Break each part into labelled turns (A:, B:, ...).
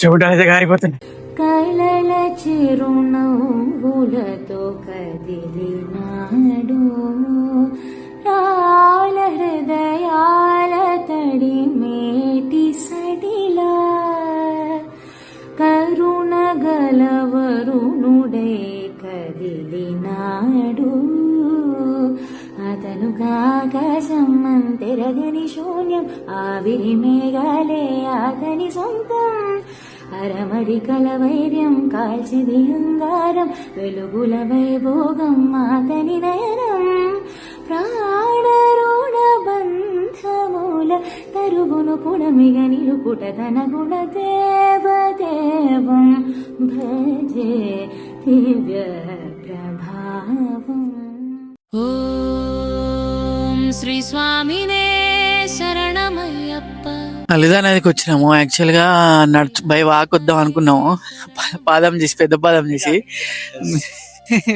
A: చెవిటైతే గారిపోతుంది
B: కలల చిరునవ్వులతో కదిలినాడు. అతను కాకశం తెరగని శూన్యం ఆవిరి మేఘాలే అతని సొంతం. అరమరికల వైర్యం కాల్చిది అంగారం వెలుగుల వైభోగం అతని నయనం. ప్రాణరుణ బంధముల తరుగును పుడమిగ నిలుపుట తన గుణ దేవదేవం. భజే దివ్య ప్రభావం.
C: ఓం శ్రీ స్వామినే శరణమయ్యప్ప
A: నలిదా వచ్చినాము. యాక్చువల్గా నడుచు బై వాక్ వద్దాం అనుకున్నాము. పాదం చేసి పెద్ద పాదం చేసి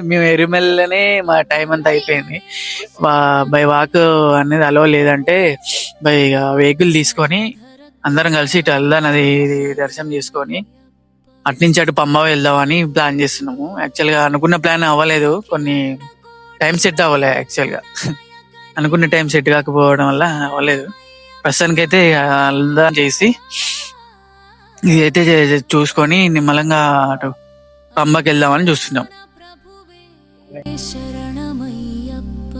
A: మేము ఎరుమెల్లనే మా టైం అంతా అయిపోయింది. బై వాక్ అనేది అలవ లేదంటే బై వెహికల్ తీసుకొని అందరం కలిసి ఇటు అల్దా నది దర్శనం చేసుకొని అట్నుంచి అటు పంబ వెళ్దామని ప్లాన్ చేస్తున్నాము. యాక్చువల్గా అనుకున్న ప్లాన్ అవ్వలేదు. కొన్ని టైం సెట్ అవ్వలే యాక్చువల్గా. అనుకున్న టైం సెట్ కాకపోవడం వల్ల అవ్వలేదు. ప్రస్తుతానికైతే అల్దా చేసి ఇదైతే చూసుకొని నిమ్మలంగా అటు పంబకి వెళ్దామని చూస్తున్నాం.
C: శరణమయ్యప్ప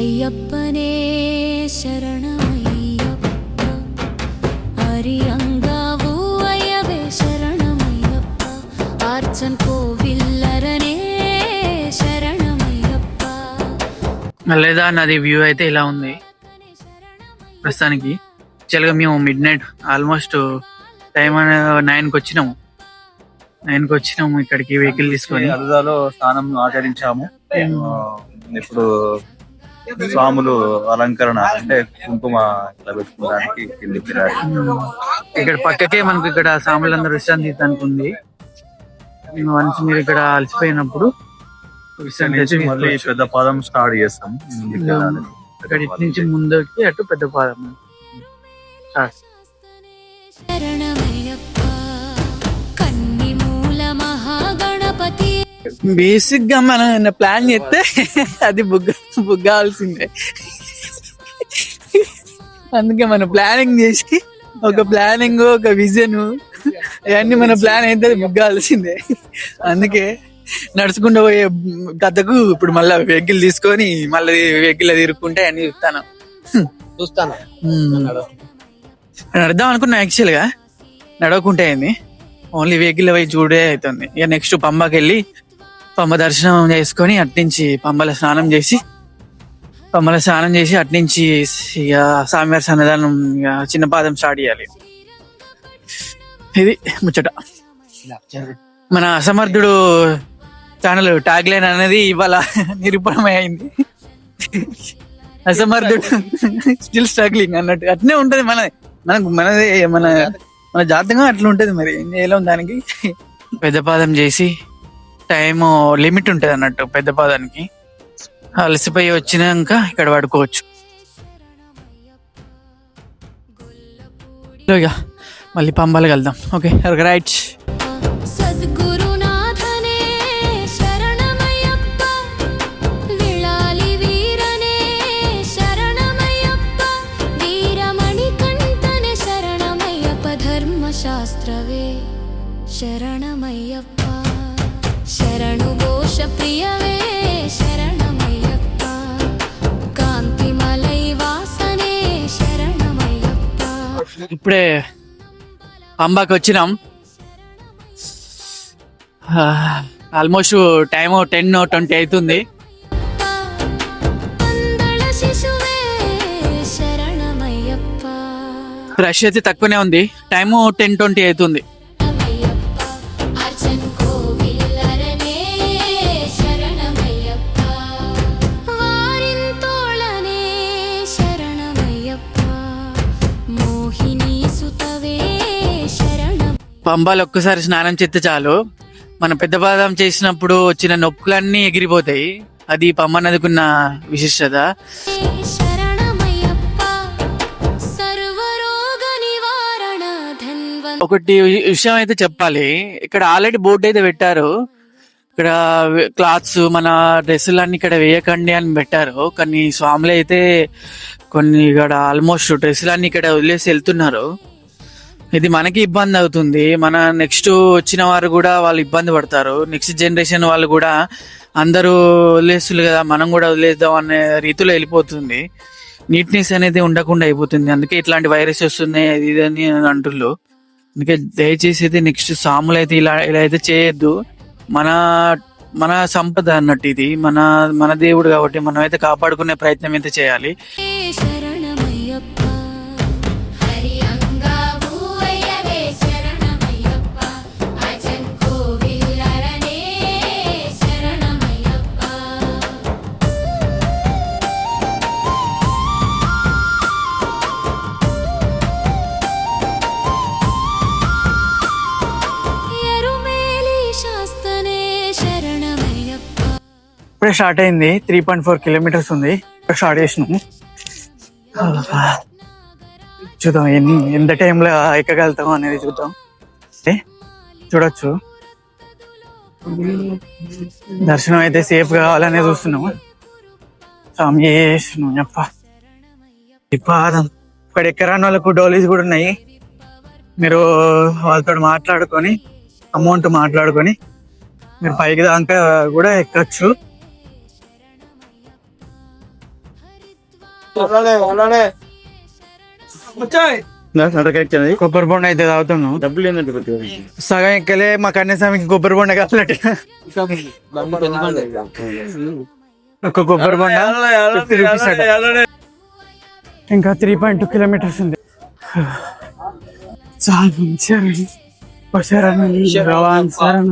C: అయ్యప్పనే శరణమయ్యప్ప హరి అంగావు అయ్యవే శరణమయ్యప్ప ఆర్చన్ కో
A: లేదా నది వ్యూ అయితే ఇలా ఉంది. ప్రస్తుతానికి. యాక్చువల్గా మేము మిడ్ నైట్ ఆల్మోస్ట్ టైం నైన్కి వచ్చినాము. నైన్కి వచ్చినాము ఇక్కడికి వెహికల్ తీసుకొని.
D: అరుదాలో స్నానం ఆచరించాము. ఆ, ఇప్పుడు స్వాములు అలంకరణ అంటే కుంకుమ ఇట్లా పెట్టుకోవడానికి కిందికి రాయి
A: ఇక్కడ పక్కకే మనకి ఇక్కడ సాములందరూ విశ్రాంతి తీయడానికి ఉంది. వన్స్ మీరు ఇక్కడ అలసిపోయినప్పుడు
D: నుంచి మళ్ళీ పెద్ద పాదం స్టార్ట్ చేస్తాం.
A: అక్కడ ఇటు నుంచి ముందుకి అటు పెద్ద పాదం స్టార్ట్. బేసిక్గా మనం ప్లాన్ చేస్తే అది బుగ్గ బుగ్గాల్సిందే అందుకే మనం ప్లానింగ్ చేసి ఒక ప్లానింగ్ ఒక విజన్ ఇవన్నీ మన ప్లాన్ అయితే అది బుగ్గాల్సిందే అందుకే నడుచుకుంటూ పోయే కథకు ఇప్పుడు మళ్ళీ వెహికల్ తీసుకొని మళ్ళీ వెహికల్ తిరుక్కుంటే అన్ని చూస్తాను.
E: చూస్తాను
A: నడదాం అనుకున్నా యాక్చువల్గా. నడవకుంటే అయింది ఓన్లీ వెహికల్ పోయి చూడే అవుతుంది ఇక నెక్స్ట్ పంబకి వెళ్ళి పంబ దర్శనం చేసుకొని అట్నుంచి పంబల స్నానం చేసి పంబల స్నానం చేసి అట్నుంచి ఇక స్వామివారి సన్నిధానం ఇక చిన్న పాదం స్టార్ట్ చేయాలి. ఇది ముచ్చట. మన అసమర్థుడు ఛానల్ ట్యాగ్ లైన్ అనేది ఇవాళ నిరూపణమై అయింది. అసమర్థుడు స్టిల్ స్ట్రగ్లింగ్ అన్నట్టు. అట్నే ఉంటది మన మనకు మనది మన మన జాతకం అట్లా ఉంటది మరి. ఏం చేయలేం దానికి పెద్దపాదం చేసి టైం లిమిట్ ఉంటది అన్నట్టు పెద్దపాదానికి. అలసిపోయి వచ్చినాక ఇక్కడ పడుకోవచ్చు. ఇక మళ్ళీ పంబాలకు వెళ్దాం ఓకే రైట్.
C: శాస్త్రవే శరణమయ్యప్ప. శరణు ఘోష ప్రియవే శరణమయ్యప్ప. కాంతిమలై వాసనే శరణమయ్యప్ప.
A: ఇప్పుడే అంబాకి వచ్చినాం. ఆల్మోస్ట్ టైం టెన్ ట్వంటీ అవుతుంది. రష్ అయితే తక్కువనే ఉంది. టైము టెన్ ట్వంటీ అవుతుంది. పంబాలు ఒక్కసారి స్నానం చేస్తే చాలు. మన పెద్ద పాదం చేసినప్పుడు వచ్చిన నొప్పులన్నీ ఎగిరిపోతాయి. అది పంబ నదికున్న విశిష్టత. ఒకటి విషయం అయితే చెప్పాలి. ఇక్కడ ఆల్రెడీ బోర్డు అయితే పెట్టారు. ఇక్కడ క్లాత్స్ మన డ్రెస్సులు అన్ని ఇక్కడ వేయకండి అని పెట్టారు. కానీ స్వాములు అయితే కొన్ని ఇక్కడ ఆల్మోస్ట్ డ్రెస్సులు అన్ని ఇక్కడ వదిలేసి వెళ్తున్నారు. ఇది మనకి ఇబ్బంది అవుతుంది. మన నెక్స్ట్ వచ్చిన వారు కూడా వాళ్ళు ఇబ్బంది పడతారు. నెక్స్ట్ జనరేషన్ వాళ్ళు కూడా అందరూ వదిలేస్తున్నారు కదా మనం కూడా వదిలేద్దాం అనే రీతిలో వెళ్ళిపోతుంది. నీట్నెస్ అనేది ఉండకుండా అయిపోతుంది. అందుకే ఇట్లాంటి వైరస్ వస్తున్నాయి ఇది అని అంటున్నారు అందుకే దయచేసి అయితే నెక్స్ట్ సాములు అయితే ఇలా ఇలా అయితే చేయొద్దు. మన మన సంపద అన్నట్టు ఇది. మన మన దేవుడు కాబట్టి మనం అయితే కాపాడుకునే ప్రయత్నం అయితే చేయాలి. ఇప్పుడే స్టార్ట్ అయింది. త్రీ పాయింట్ ఫోర్ కిలోమీటర్స్ ఉంది. ఇప్పుడు స్టార్ట్ చేసినాము చూద్దాం ఎన్ని ఎంత టైంలో ఎక్కగలుగుతాం అనేది చూద్దాం. చూడొచ్చు. దర్శనం అయితే సేఫ్ కావాలనే చూస్తున్నాము. స్వామి చేసినాం చెప్ప పాదం. ఇక్కడ ఎక్కరాని వాళ్ళకు డోలీస్ కూడా ఉన్నాయి. మీరు వాళ్ళతో మాట్లాడుకొని అమౌంట్ మాట్లాడుకొని మీరు పైకి దాకా కూడా ఎక్కచ్చు. కొబ్బరి బొండ అయితే తాగుతున్నాం
E: డబ్బులు ఏంటంటే
A: సగం ఎక్కలే మా కన్యాస్వామికి కొబ్బరి బొండ కావాలంటే. ఒక కొబ్బరి బొండ 50 రూపీస్ అట. ఇంకా త్రీ పాయింట్ టూ కిలోమీటర్స్ ఉంది. చాలు శరణం ఓ శరణం భగవాన్ శరణం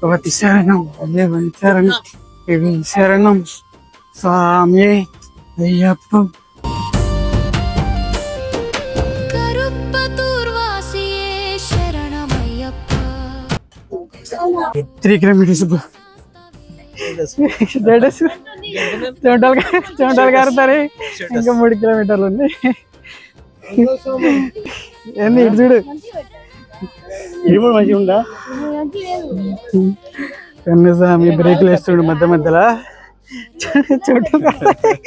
A: భగవతి శరణం శరణం దేవి శరణం స్వామి అయ్యప్ప. త్రీ కిలోమీటర్స్ చెమటలు చెమటలు కారుతారు ఇంకా మూడు కిలోమీటర్లు ఉంది. ఏంది ఇటు చూడు.
E: ఏమో మంచిగా ఉందా?
A: కన్నస్వామి బ్రేక్లు వేస్తుండు మధ్య మధ్యలో. చుట్టూ కారుతాయి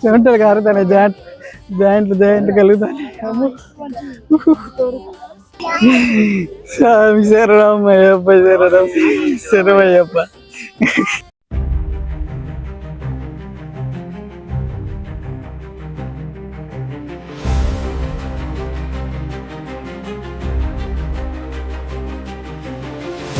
A: చెమటలు కారుతాయి జాయింట్ జాయింట్లు జాయింట్లు కలుగుతాయి స్వామి శరణమ్మ అయ్యప్ప శరణమ్మ శరణయ్యప్ప